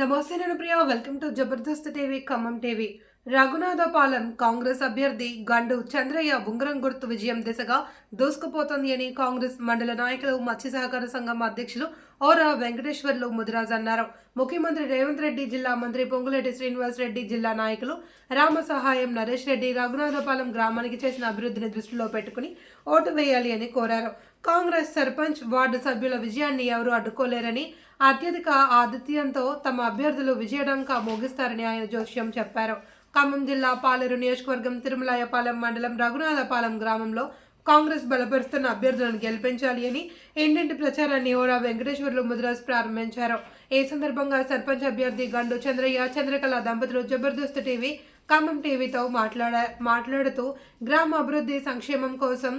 నమస్తే నేను Priya. Welcome to Jabardasth TV Khammam TV. Raghunathapalem Congress అభ్యర్థి గండు చంద్రయ్య ఉంగరం గుర్తు విజయం దిశగా దూసుకుపోతోంది అని కాంగ్రెస్ మండల నాయకులు మత్స్య సహకార సంఘం అధ్యక్షులు ఓరా వెంకటేశ్వర్లు ముదిరాజ్ అన్నారు. ముఖ్యమంత్రి రేవంత్ రెడ్డి జిల్లా మంత్రి పొంగులేటి శ్రీనివాస్ రెడ్డి జిల్లా నాయకులు రామ సహాయం నరేష్ రెడ్డి రఘునాథపాలెం గ్రామానికి చేసిన అభివృద్ధిని దృష్టిలో పెట్టుకుని ఓటు వేయాలి అని కోరారు. కాంగ్రెస్ సర్పంచ్ వార్డు సభ్యుల విజయాన్ని ఎవరూ అడ్డుకోలేరని అత్యధిక ఆతిథ్యంతో తమ అభ్యర్థులు విజయడంకా ముగిస్తారని ఆయన జోక్యం చెప్పారు. ఖమ్మం జిల్లా పాలేరు నియోజకవర్గం తిరుమలాయపాలెం మండలం రఘునాథపాలెం గ్రామంలో కాంగ్రెస్ బలపరుస్తున్న అభ్యర్థులను గెలిపించాలి అని ఇంటింటి ప్రచారాన్ని ఓరా వెంకటేశ్వర్లు ముద్రాజ్ ప్రారంభించారు. ఈ సందర్భంగా సర్పంచ్ అభ్యర్థి గండు చంద్రయ్య చంద్రకళ దంపతులు జబర్దస్త్ టీవీ ఖమ్మం టీవీతో మాట్లాడ మాట్లాడుతూ గ్రామ అభివృద్ధి సంక్షేమం కోసం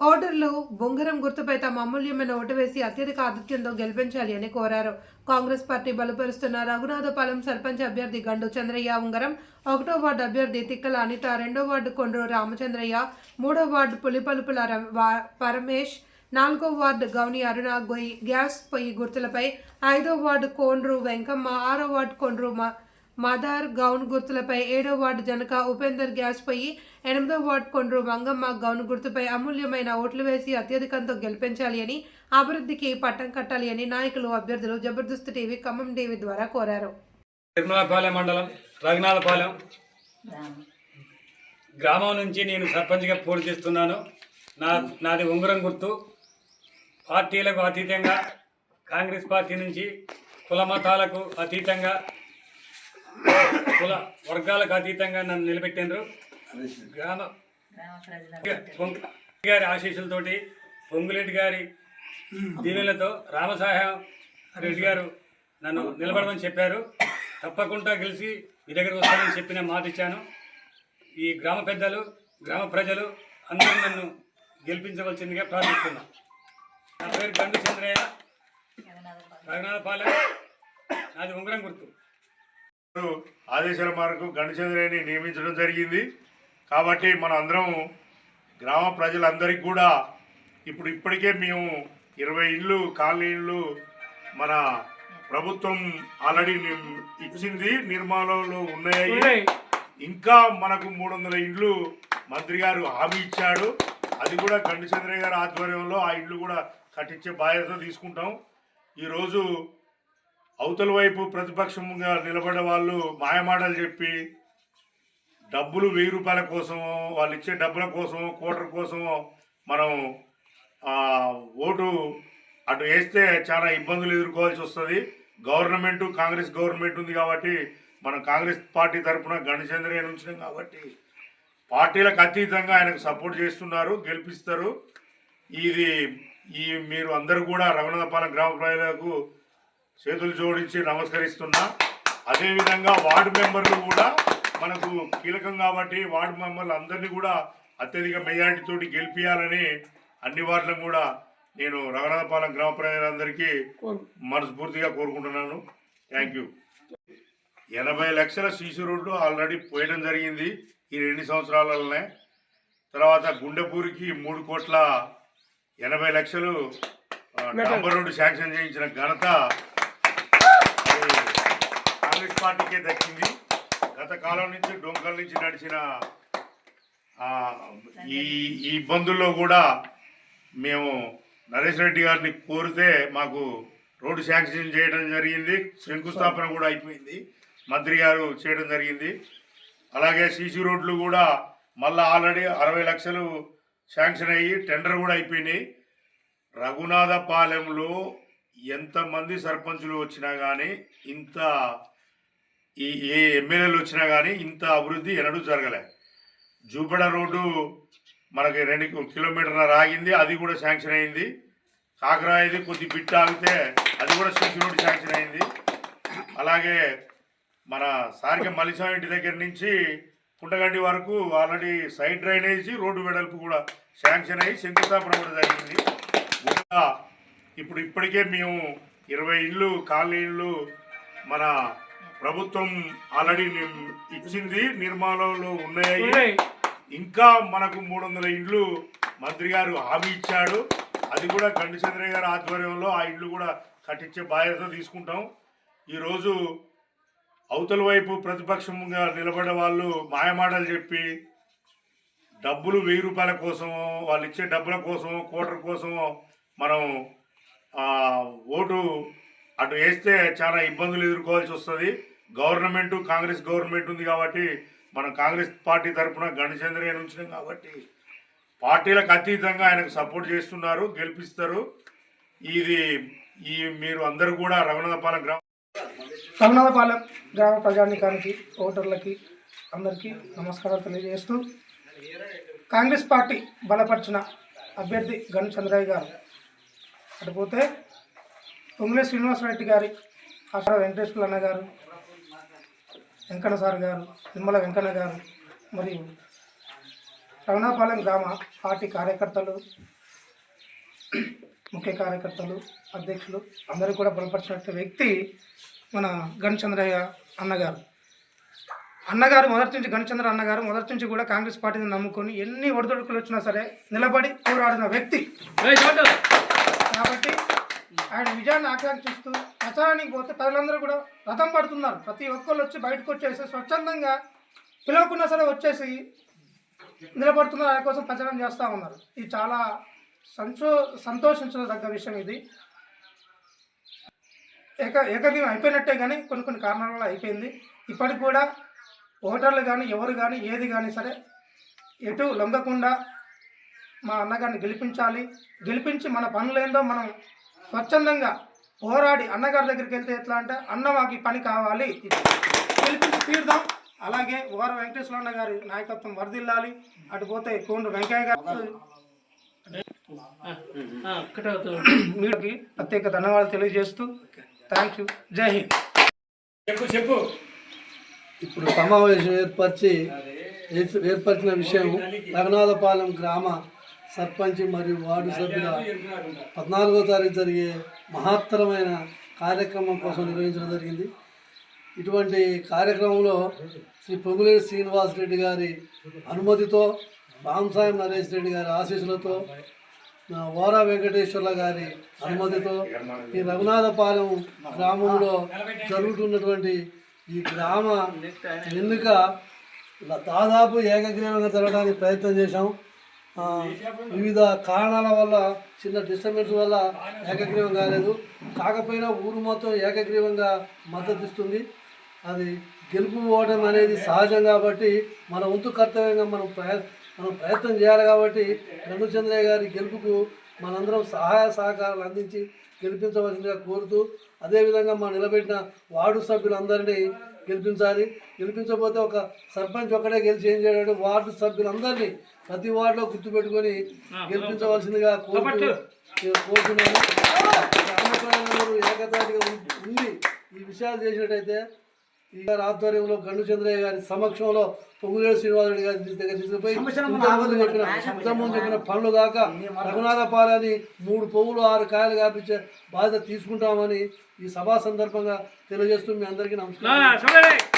ఓటర్లు బొంగరం గుర్తుపై తమ అమూల్యమైన ఓటు వేసి అత్యధిక ఆధిక్యంతో గెలిపించాలి అని కోరారు. కాంగ్రెస్ పార్టీ బలపరుస్తున్న రఘునాథపాలెం సర్పంచ్ అభ్యర్థి గండు చంద్రయ్య ఉంగరం ఒకటో వార్డు అభ్యర్థి తిక్కల అనిత రెండో వార్డు కొండ్రు రామచంద్రయ్య మూడో వార్డు పులిపలుపుల పరమేష్ నాలుగో వార్డు గౌని అరుణ గొయ్యి గ్యాస్ పొయ్యి గుర్తులపై ఐదో వార్డు కోండ్రు వెంకమ్మ ఆరో వార్డు కొండ్రు మా మదార్ గౌన్ గుర్తులపై ఏడో వార్డు జనక ఉపేందర్ గ్యాస్ పొయ్యి ఎనిమిదో వార్డు కొండ్రు మంగమ్మ గౌన్ గుర్తుపై అమూల్యమైన ఓట్లు వేసి అత్యధికంతో గెలిపించాలి అని అభివృద్ధికి పట్టం కట్టాలి అని నాయకులు అభ్యర్థులు జబర్దస్త్ టీవీ ఖమ్మం టీవీ ద్వారా కోరారు. తిరుమలపాలెం మండలం రఘునాథపాలెం. గ్రామం నుంచి నేను సర్పంచ్గా పోటీ చేస్తున్నాను. నా నాది ఉంగరం గుర్తు. పార్టీలకు అతీతంగా కాంగ్రెస్ పార్టీ నుంచి కుల మతాలకు అతీతంగా కుల వర్గాలకు అతీతంగా నన్ను నిలబెట్టిండ్రు. గ్రామ గారి ఆశీస్సులతోటి పొంగులేటి గారి దీవెలతో రామసాహెబ్ రెడ్డి గారు నన్ను నిలబడమని చెప్పారు. తప్పకుండా గెలిచి మీ దగ్గరకు వస్తానని చెప్పిన మాట ఇచ్చాను. ఈ గ్రామ పెద్దలు గ్రామ ప్రజలు అందరూ నన్ను గెలిపించవలసిందిగా ప్రార్థిస్తున్నా. నా పేరు గండు చంద్రయ్య. రఘునాథపాలెం. నాది ఉంగరం గుర్తు. ఆదేశాల మేరకు గణచంద్రని నియమించడం జరిగింది. కాబట్టి మన అందరం గ్రామ ప్రజలందరికీ కూడా ఇప్పుడు ఇప్పటికే మేము ఇరవై ఇళ్ళు కాలనీ ఇళ్ళు మన ప్రభుత్వం ఆల్రెడీ ఇచ్చింది. నిర్మాణంలో ఉన్నాయి. ఇంకా మనకు మూడు వందల ఇండ్లు మంత్రి గారు హామీ ఇచ్చాడు. అది కూడా గండిచంద్రయ్య గారి ఆధ్వర్యంలో ఆ ఇండ్లు కూడా కట్టించే బాధ్యత తీసుకుంటాం. ఈరోజు అవతల వైపు ప్రతిపక్షంగా నిలబడే వాళ్ళు మాయమాటలు చెప్పి డబ్బులు వెయ్యి రూపాయల కోసమో వాళ్ళు ఇచ్చే డబ్బుల కోసమో కోటర్ కోసమో మనం ఓటు అటు వేస్తే చాలా ఇబ్బందులు ఎదుర్కోవాల్సి వస్తుంది. గవర్నమెంట్ కాంగ్రెస్ గవర్నమెంట్ ఉంది కాబట్టి మనం కాంగ్రెస్ పార్టీ తరఫున గణచంద్రయ్య ఉంచినాం కాబట్టి పార్టీలకు అతీతంగా ఆయనకు సపోర్ట్ చేస్తున్నారు గెలిపిస్తారు. ఇది ఈ మీరు అందరూ కూడా రఘునాథపాలెం గ్రామ ప్రజలకు చేతులు జోడించి నమస్కరిస్తున్నా. అదేవిధంగా వార్డు మెంబర్లు కూడా మనకు కీలకం కాబట్టి వార్డు మెంబర్లు అందరినీ కూడా అత్యధిక మెజారిటీ తోటి గెలిపించాలని అన్ని వార్డులను కూడా నేను రఘునాథపాలెం గ్రామ ప్రజలందరికీ మనస్ఫూర్తిగా కోరుకుంటున్నాను. థ్యాంక్ యూ ఎనభై లక్షల సీసీ రోడ్లు ఆల్రెడీ పోయడం జరిగింది ఈ రెండు సంవత్సరాలలోనే. తర్వాత గుండెపూరికి మూడు కోట్ల ఎనభై లక్షలు డాంబర్ రోడ్డు శాంక్షన్ చేయించిన ఘనత పార్టీకే దక్కింది. గత కాలం నుంచి డొంకల నుంచి నడిచిన ఈ ఈ ఇబ్బందుల్లో కూడా మేము నరేష్ రెడ్డి గారిని కోరితే మాకు రోడ్డు శాంక్షన్ చేయడం జరిగింది. శంకుస్థాపన కూడా అయిపోయింది. మంత్రి గారు చేయడం జరిగింది. అలాగే సీసీ రోడ్లు కూడా మళ్ళీ ఆల్రెడీ అరవై లక్షలు శాంక్షన్ అయ్యి టెండర్ కూడా అయిపోయినాయి. రఘునాథపాలెంలో ఎంతమంది సర్పంచులు వచ్చినా కానీ ఇంత ఈ ఏ ఎమ్మెల్యేలు వచ్చినా కానీ ఇంత అభివృద్ధి ఎన్నడూ జరగలే. జూపడ రోడ్డు మనకి రెండు కిలోమీటర్ల ఆగింది అది కూడా శాంక్షన్ అయింది. కాకరాయిది కొద్ది బిట్ ఆగితే అది కూడా సీసీ రోడ్డు శాంక్షన్ అయింది. అలాగే మన సారిక మలిసాం ఇంటి దగ్గర నుంచి కుంటగండి వరకు ఆల్రెడీ సైడ్ డ్రైనేజీ రోడ్డు వెడల్పు కూడా శాంక్షన్ అయ్యి శంకుస్థాపన కూడా జరిగింది. ఇంకా ఇప్పుడు ఇప్పటికే మేము ఇరవై ఇళ్ళు కాలనీళ్ళు మన ప్రభుత్వం ఆల్రెడీ ఇచ్చింది నిర్మాణంలో ఉన్నాయి. ఇంకా మనకు మూడు వందల ఇండ్లు మంత్రి గారు హామీ ఇచ్చాడు. అది కూడా గండిచంద్రయ్య గారి ఆధ్వర్యంలో ఆ ఇండ్లు కూడా కట్టించే బాధ్యత తీసుకుంటాం. ఈరోజు అవతల వైపు ప్రతిపక్షంగా నిలబడే వాళ్ళు మాయమాటలు చెప్పి డబ్బులు వెయ్యి రూపాయల కోసమో వాళ్ళు ఇచ్చే డబ్బుల కోసమో కోటర్ కోసమో మనం ఓటు అటు వేస్తే చాలా ఇబ్బందులు ఎదుర్కోవాల్సి వస్తుంది. గవర్నమెంట్ కాంగ్రెస్ గవర్నమెంట్ ఉంది కాబట్టి మనం కాంగ్రెస్ పార్టీ తరఫున గణచంద్రయ్య ఉంచినాం కాబట్టి పార్టీలకు అతీతంగా ఆయనకు సపోర్ట్ చేస్తున్నారు గెలిపిస్తారు. ఇది ఈ మీరు అందరూ కూడా రఘునాథపాలెం గ్రామ రఘునాథపాలెం గ్రామ ప్రజానికానికి ఓటర్లకి అందరికీ నమస్కారాలు తెలియజేస్తూ కాంగ్రెస్ పార్టీ బలపరిచిన అభ్యర్థి గను చంద్రయ్య గారు. అటుపోతే పొంగులే శ్రీనివాసరెడ్డి గారి ఆశా వెంకటేశ్వర అన్న గారు వెంకన్న సార్ గారు నిమ్మల వెంకన్న గారు మరియు రఘునాథపాలెం గ్రామ పార్టీ కార్యకర్తలు ముఖ్య కార్యకర్తలు అధ్యక్షులు అందరూ కూడా బలపరిచిన వ్యక్తి మన గణచంద్రయ్య అన్నగారు. అన్నగారు మొదటి నుంచి గణచంద్ర అన్నగారు మొదటి నుంచి కూడా కాంగ్రెస్ పార్టీని నమ్ముకొని ఎన్ని ఒడిదొడుకులు వచ్చినా సరే నిలబడి పోరాడిన వ్యక్తి. కాబట్టి ఆయన విజయాన్ని ఆకాంక్షిస్తూ ప్రచారానికి పోతే ప్రజలందరూ కూడా రథం పడుతున్నారు. ప్రతి ఒక్కళ్ళు వచ్చి బయటకు వచ్చేసి స్వచ్ఛందంగా పిలవకున్నా సరే వచ్చేసి నిలబడుతున్నారు. ఆయన కోసం ప్రచారం చేస్తూ ఉన్నారు. ఇది చాలా సంతో సంతోషించదగ్గ విషయం ఇది. ఏక ఏకదీవం అయిపోయినట్టే కానీ కొన్ని కొన్ని కారణాల వల్ల అయిపోయింది. ఇప్పటికి కూడా ఓటర్లు కానీ ఎవరు కానీ ఏది కానీ సరే ఎటు లొంగకుండా మా అన్నగారిని గెలిపించాలి. గెలిపించి మన పనులేందో మనం స్వచ్ఛందంగా పోరాడి అన్నగారి దగ్గరికి వెళ్తే ఎట్లా అంటే అన్న మాకు ఈ పని కావాలి గెలిపించి తీరుదాం. అలాగే ఓర వెంకటేశ్వర అన్న గారి నాయకత్వం వరదిల్లాలి అటు పోతే కోండ్రు వెంకయ్య గారు మీడియాకి ప్రత్యేక ధన్యవాదాలు తెలియజేస్తూ థ్యాంక్ యూ. జై హింద్. చెప్పు చెప్పు. ఇప్పుడు సమావేశం ఏర్పరిచి ఏర్ప- ఏర్పరిచిన విషయం రఘునాథపాలెం గ్రామ సర్పంచ్ మరియు వార్డు సభ్యుల పద్నాలుగో తారీఖు జరిగే మహత్తరమైన కార్యక్రమం కోసం నిర్వహించడం జరిగింది. ఇటువంటి కార్యక్రమంలో శ్రీ పొంగులేటి శ్రీనివాస్ రెడ్డి గారి అనుమతితో రామసాయం నరేష్ రెడ్డి గారి ఆశీస్సులతో ఓరా వెంకటేశ్వర్ల గారి అనుమతితో ఈ రఘునాథపాలెం గ్రామంలో జరుగుతున్నటువంటి ఈ గ్రామ ఎన్నిక దాదాపు ఏకగ్రీవంగా జరగడానికి ప్రయత్నం చేశాం వివిధ కారణాల వల్ల చిన్న డిస్టర్బెన్స్ వల్ల ఏకగ్రీవం కాలేదు. కాకపోయినా ఊరు మొత్తం ఏకగ్రీవంగా మద్దతు ఇస్తుంది అది గెలుపు పోవడం అనేది సహజం కాబట్టి మన వంతు కర్తవ్యంగా మనం ప్రయ మనం ప్రయత్నం చేయాలి కాబట్టి చంద్రయ్య గారి గెలుపుకు మనందరం సహాయ సహకారాలు అందించి గెలిపించవలసిందిగా కోరుతూ అదేవిధంగా మనం నిలబెట్టిన వార్డు సభ్యులందరినీ గెలిపించాలి. గెలిపించకపోతే ఒక సర్పంచ్ ఒక్కడే గెలిచి ఏం చేయడం వార్డు సభ్యులందరినీ ప్రతి వార్డులో గుర్తుపెట్టుకొని గెలిపించవలసిందిగా కోరుతూ నేను కోరుతున్నాను. ఏకతాటిగా ఉండి ఈ విషయాలు చేసినట్టయితే ఈ గారి ఆధ్వర్యంలో గండు చంద్రయ్య గారి సమక్షంలో పొంగులేడు శ్రీనివాసరెడ్డి గారి దగ్గర తీసుకుపోయి చెప్పిన ఇంతకుముందు చెప్పిన పనులు కాక రఘునాథ పాలని మూడు పువ్వులు ఆరు కాయలు కాపించే బాధ్యత తీసుకుంటామని ఈ సభా సందర్భంగా తెలియజేస్తూ మీ అందరికీ నమస్కారం.